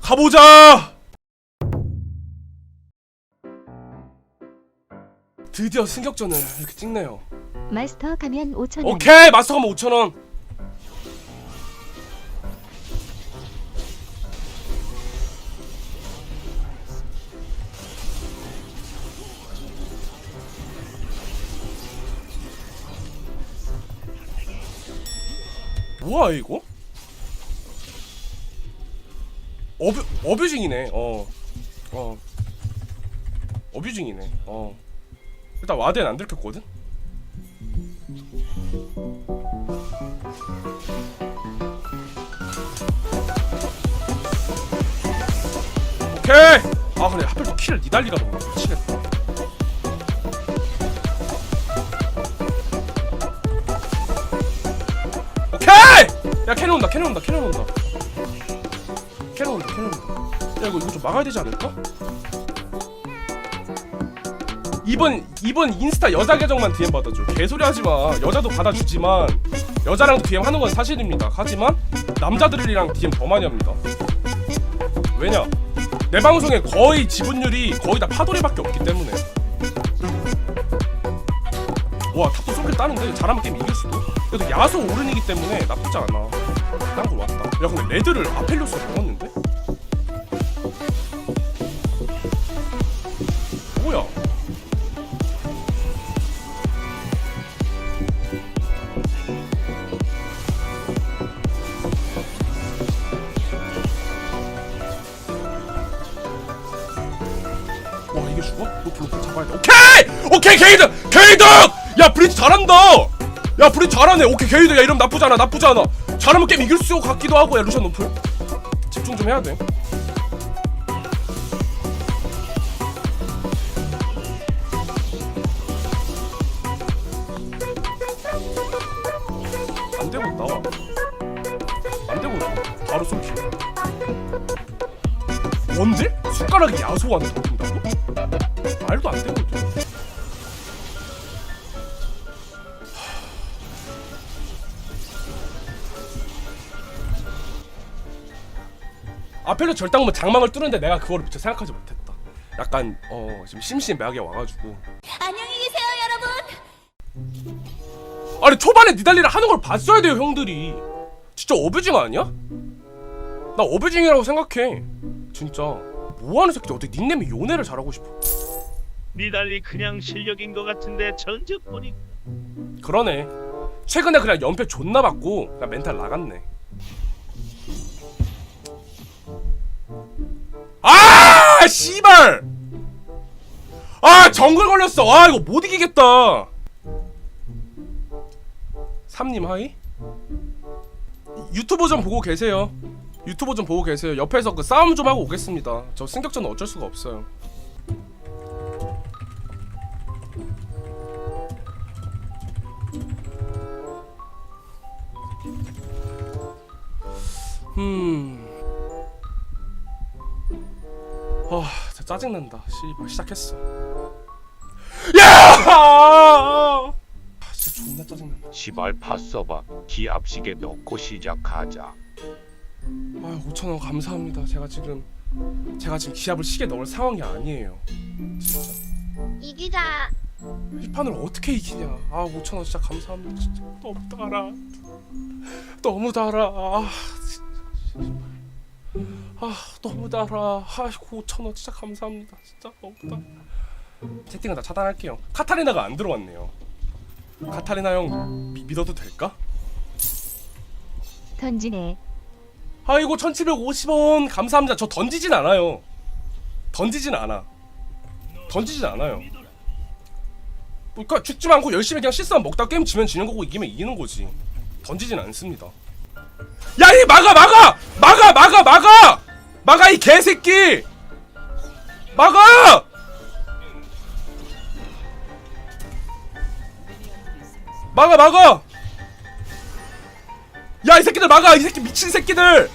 가보자. 드디어 승격전을 이렇게 찍네요. 마스터 가면 5천 원. 오케이 마스터 가면 5천 원. 뭐야 이거? 어뷰 어뷰징이네. 어. 어. 어뷰징이네. 어. 일단 와드는 안 들켰거든. 오케이. 아 근데 하필 또 키를 니달리가 먹네. 미치겠다. 오케이. 야 캐논 온다. 캐논 온다. 캐논 온다. 캐논 온다. 캐논 온다. 야 이거 이거 좀 막아야 되지 않을까? 이번 이번 인스타 여자 계정만 DM 받아줘. 개소리 하지 마. 여자도 받아주지만 여자랑 DM 하는 건 사실입니다. 하지만 남자들이랑 DM 더 많이 합니다. 왜냐? 내 방송에 거의 지분율이 거의 다 파도리밖에 없기 때문에. 와 탑도 쏠게 따는데 잘하면 게임 이길 수도. 그래도 야소 오른이기 때문에 나쁘지 않아. 딴거 왔다. 야 근데 레드를 아펠로스가 먹었 뭐야? 와 이게 죽어? 높이 높이 잡아야 돼. 오케이! 오케이 게이드! 게이드! 야 브리지 잘한다! 야 브리지 잘하네. 오케이 게이드 야 이러면 나쁘지 않아 나쁘지 않아. 잘하면 게임 이길 수 같기도 하고 야 루션 노플. 집중 좀 해야 돼. 안 되고 나와. 안 되고 바로 쏠킬. 원딜? 숟가락이 야소한테 던진다고? 말도 안 되거든. 아펠로 절당면 장막을 뚫는데 내가 그거를 미처 생각하지 못했다. 약간 어 지금 심심하게 와가지고 아니 초반에 니달리를 하는 걸 봤어야 돼요 형들이. 진짜 어뷰징 아니야? 나 어뷰징이라고 생각해. 진짜. 뭐하는 새끼지? 어떻게 닉네임이 요네를 잘하고 싶어? 니달리 그냥 실력인 것 같은데 전적 보니 그러네. 최근에 그냥 연패 존나 받고 그냥 멘탈 나갔네. 아 씨발! 아 정글 걸렸어. 아 이거 못 이기겠다 삼님 하이 유튜브 좀 보고 계세요 유튜브 좀 보고 계세요 옆에서 그 싸움 좀 하고 오겠습니다 저 승격전은 어쩔 수가 없어요 음. 아, 짜증난다. 씨발 시작했어. 시발 파서봐 기압식에 넣고 시작하자 아, 5천 원 감사합니다. 제가 지금 제가 지금 기압을 시계 넣을 상황이 아니에요. 진짜. 이기자. 이 판을 어떻게 이기냐? 아, 5천 원 진짜 감사합니다. 진짜 너무 달아. 너무 달아. 아, 진짜. 아, 너무 달아. 아이고, 5천 원 진짜 감사합니다. 진짜 너무 달아. 채팅은 다 차단할게요. 카타리나가 안 들어왔네요. 카타리나 형 미, 믿어도 될까? 던지네. 아이고 1750원 감사합니다. 저 던지진 않아요. 던지진 않아. 던지진 않아요. 그러니까 죽지 않고 열심히 그냥 실수만 먹다 게임 지면 지는 거고 이기면 이기는 거지. 던지진 않습니다. 야 이 막아 막아 막아 막아 막아 막아 이 개새끼 막아 막아 막아 야 이 새끼들 막아 이 새끼 미친 새끼들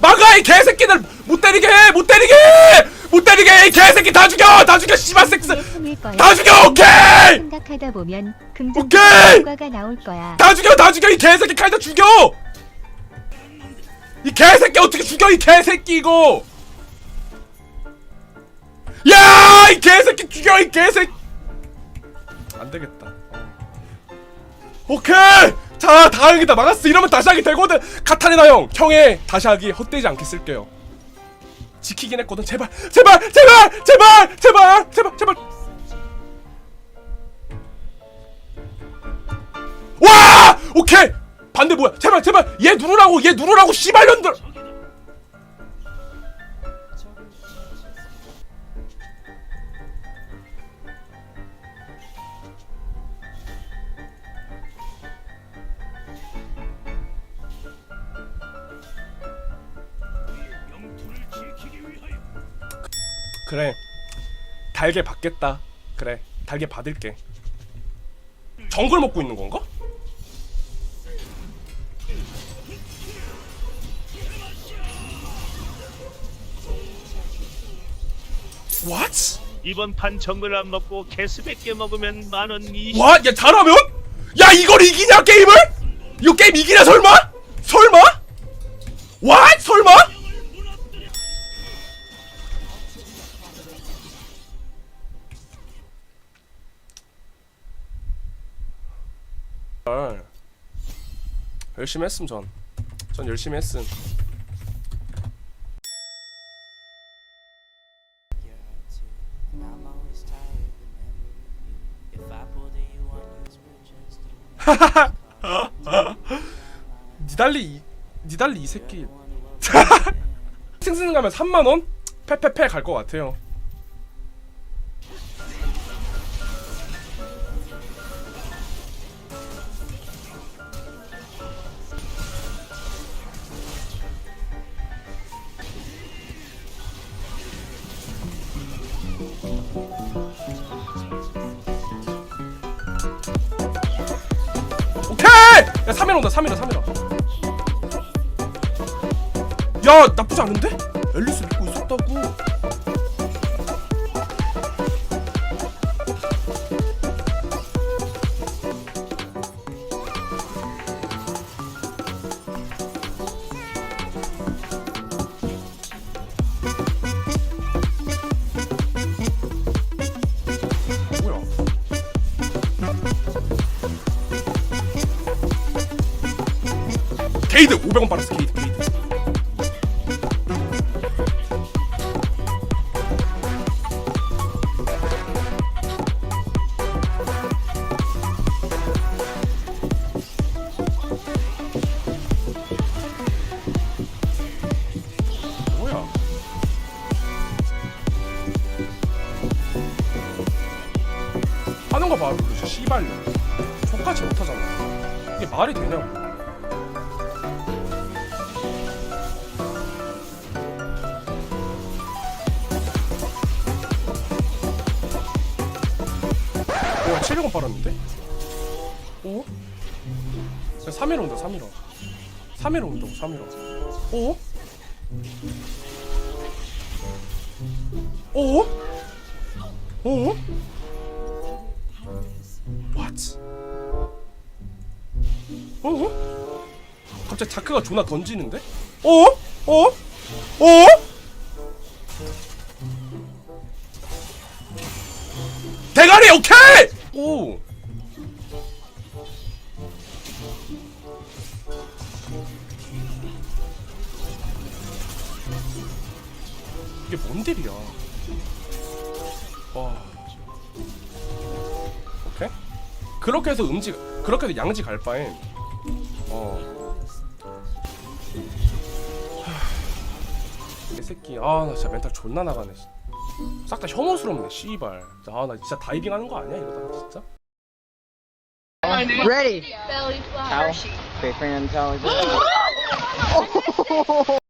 막아 이 개새끼들 못 때리게 해! 못 때리게 해! 못 때리게 해! 이 개새끼 다 죽여 다 죽여 씨발 거야. 다 죽여 오케이 생각하다 보면 긍정 오케이! 나올 거야. 다 죽여 다 죽여 이 개새끼 칼다 죽여 개새끼 어떻게 죽여 이 개새끼 이거 야 이 개새끼 죽여 이 개새끼 안 되겠다 오케이! 자 다행이다. 막았어. 이러면 다시 하기 되거든. 카타리나 형 형의 다시 하기 헛되지 않게 쓸게요. 지키긴 했거든. 제발 제발 제발 제발 제발 제발 제발. 와! 오케이! 반대 뭐야? 제발 제발. 얘 누르라고 얘 누르라고 씨발년들 그래 달걀 받겠다 그래 달걀 받을게 정글 먹고 있는 건가? What? 이번 판 정글 안 먹고 개수 100개 먹으면 만원 20 와, 야 잘하면? 야 이걸 이기냐 게임을? 이거 게임 이기냐 설마? 설마? 와, 설마? 열심히 했음 전. 전 열심히 했음. 니달리 이- 니달리 이 새끼. 승승 가면 3만 원? 패패패 갈 것 같아요. 오케이! 야 3일 온다 3일아 3일아 야 나쁘지 않은데? 앨리스 믿고 있었다고 900원 받았어 뭐야 하는 거 봐, 씨발. 족같이 못하잖아. 이게 말이 되냐고. 원 빨았는데? 오? 야, 3일 온다, 3일 원. 3일 온다고, 3일 원. 오? 오? 오? What? 어? 갑자기 자크가 존나 던지는데? 어? 어? 어? 대가리 오케이! 오. 이게 뭔 딜이야? 와. 오케이. 그렇게 해서 음지 그렇게 해서 양지 갈 바엔 어. 하, 이 새끼 아 나 진짜 멘탈 존나 나가네. 싹 다 혐오스럽네 씨발. 아나 진짜 다이빙 하는 거 아니야 이러다가 진짜? Ready. Towel. Okay, Fran, towel.